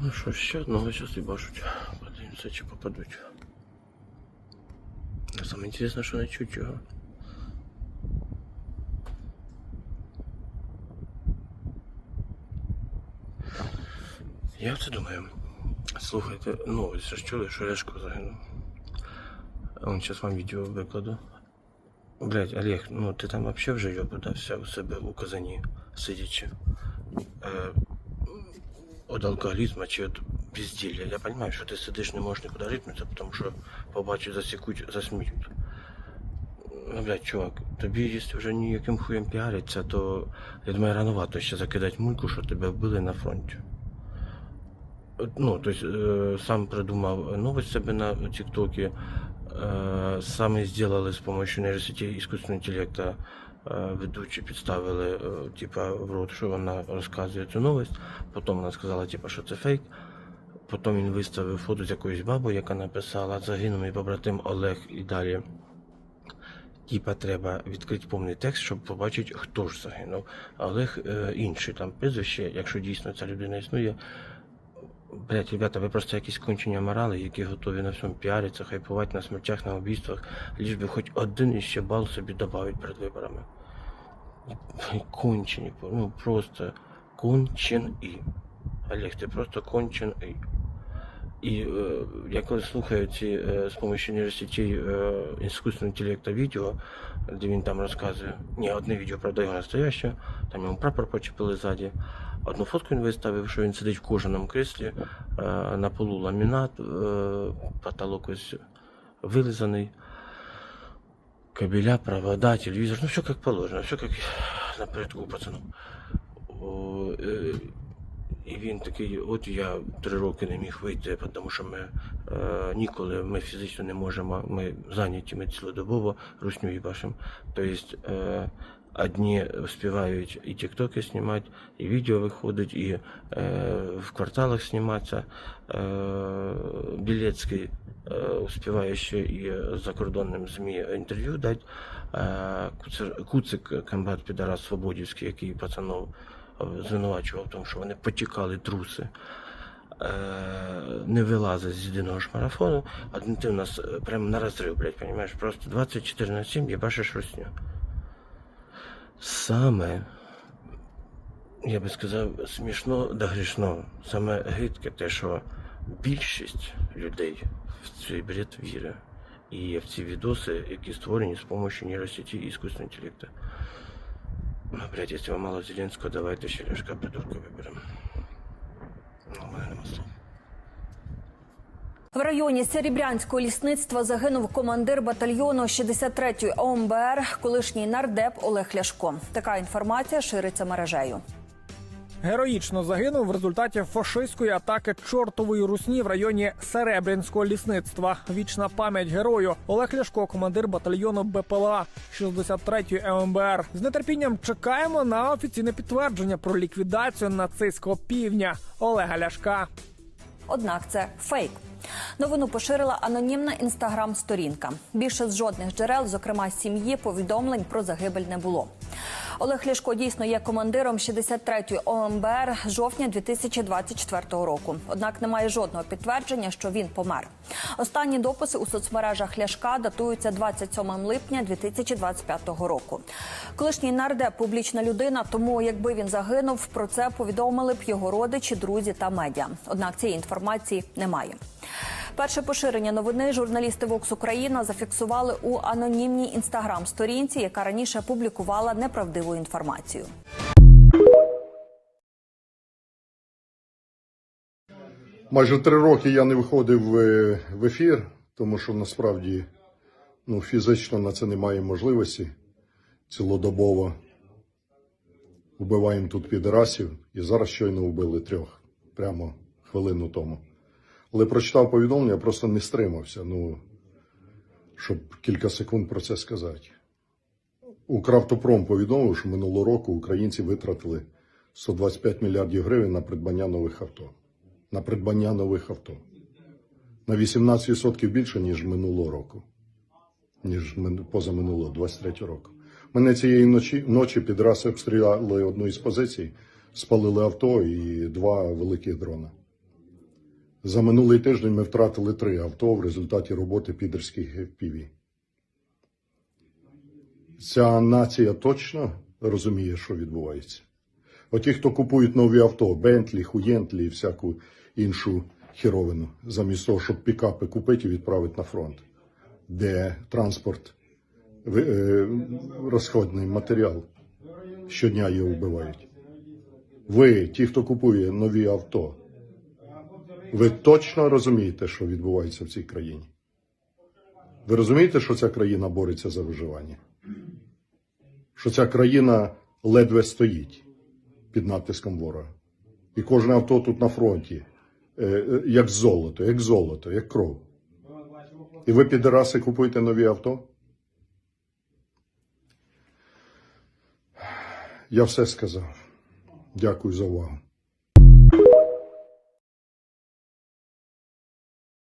Ну що, ще одного зараз і бачать. Подивимося, чи попадуть. Саме інтересне, що не чуть його. Я це думаю. Слухайте, ну, ви ж чули, що Ляшко загинув. Он зараз вам відео викладу. Блять, Олег, ну ти там вообще вже йобудався у себе у Казані, сидячи. Е, от алкоголізму чи от безділля. Я розумію, що ти сидиш, не можеш нікуди рипнутися, тому що побачать, засікуть, засміють. Ну, блядь, чувак, тобі, якщо вже ніяким хуєм піариться, то я думаю, рановато ще закидати мульку, що тебе вбили на фронті. От, Ну, то есть, э, сам придумав новость себе на ТикТоке, э, саме сделали з помощью нейросетей искусственного интеллекта, э, ведучі підставили, э, типа, в рот, що вона розказує цю новость, потім вона сказала, типа, що це фейк, потім він виставив фото з якоюсь бабою, яка написала, загинув мій побратим Олег і далі. Типа треба відкрити повний текст, щоб побачити, хто ж загинув. А Олег е, інший там прізвище, якщо дійсно ця людина існує. Блять, ребята, ви просто якісь кончені морали, які готові на всьому піаритися, хайпувати на смертях, на убійствах, ліж би хоч один іще бал собі додати перед виборами. Кончені, ну просто кончений. Олег, ти просто кончений. І е, я коли слухаю ці е, з помощью нейросетей е, іскусственного інтелекту відео, де він там розказує, ні, одне відео, правда, його настояще, там йому прапор почепили ззаді. Одну фотку він виставив, що він сидить в кожаному креслі, е, на полу ламінат, е, потолок ось вилизаний, кабеля, провода, телевізор, ну все як положено, все як на порядку, пацану. О, е, і він такий, от я три роки не міг вийти, тому що ми е, ніколи ми фізично не можемо, ми зайняті, ми цілодобово русню бачимо. Тобто е, одні співають і тіктоки знімати, і відео виходить, і е, в кварталах зніматися. Е, Білецький е, успіває ще і закордонним ЗМІ інтерв'ю дати. Е, Куцик, комбат Підарас Свободівський, який пацанов звинувачував в тому, що вони потікали труси. Е, не вилазить з єдиного ж марафону, а ти у нас е, прямо на розрив, блядь, понимаєш? Просто 24 на 7 їбашиш русню. Саме, я би сказав, смішно да грішно. Саме гидке те, що більшість людей в цей бред вірить. І в ці відоси, які створені з допомогою нейросеті і іскусственного інтелекту. Ну, якщо мало Зеленського, давайте ще Ляшка придурка виберемо. Ну, мене нема слов. В районі Серебрянського лісництва загинув командир батальйону 63-ї ОМБР, колишній нардеп Олег Ляшко. Така інформація шириться мережею. Героїчно загинув в результаті фашистської атаки чортової русні в районі Серебрянського лісництва. Вічна пам'ять герою Олег Ляшко, командир батальйону БПЛА 63-ї МБР. З нетерпінням чекаємо на офіційне підтвердження про ліквідацію нацистського півдня Олега Ляшка. Однак це фейк. Новину поширила анонімна інстаграм-сторінка. Більше з жодних джерел, зокрема сім'ї, повідомлень про загибель не було. Олег Ляшко дійсно є командиром 63-ї ОМБР жовтня 2024 року. Однак немає жодного підтвердження, що він помер. Останні дописи у соцмережах Ляшка датуються 27 липня 2025 року. Колишній нардеп публічна людина, тому якби він загинув, про це повідомили б його родичі, друзі та медіа. Однак цієї інформації немає. Перше поширення новини журналісти Vox Україна зафіксували у анонімній інстаграм-сторінці, яка раніше публікувала неправдиву інформацію. Майже три роки я не виходив в, в ефір, тому що насправді ну, фізично на це немає можливості цілодобово. Вбиваємо тут підрасів і зараз щойно вбили трьох, прямо хвилину тому. Але прочитав повідомлення, я просто не стримався, ну, щоб кілька секунд про це сказати. Укравтопром повідомив, що минулого року українці витратили 125 мільярдів гривень на придбання нових авто. На придбання нових авто. На 18% більше, ніж минулого року. Ніж мин- позаминулого, 23 року. Мене цієї ночі, ночі під раз обстріляли одну із позицій, спалили авто і два великих дрона. За минулий тиждень ми втратили три авто в результаті роботи підерських FPV. Ця нація точно розуміє, що відбувається. Оті, хто купують нові авто, Бентлі, Хуєнтлі і всяку іншу хіровину, замість того, щоб пікапи купити і відправити на фронт, де транспорт, е, розходний матеріал, щодня його вбивають. Ви, ті, хто купує нові авто, ви точно розумієте, що відбувається в цій країні? Ви розумієте, що ця країна бореться за виживання? Що ця країна ледве стоїть під натиском ворога. І кожне авто тут на фронті, е, е, як золото, як золото, як кров. І ви, підараси, купуєте нові авто? Я все сказав. Дякую за увагу.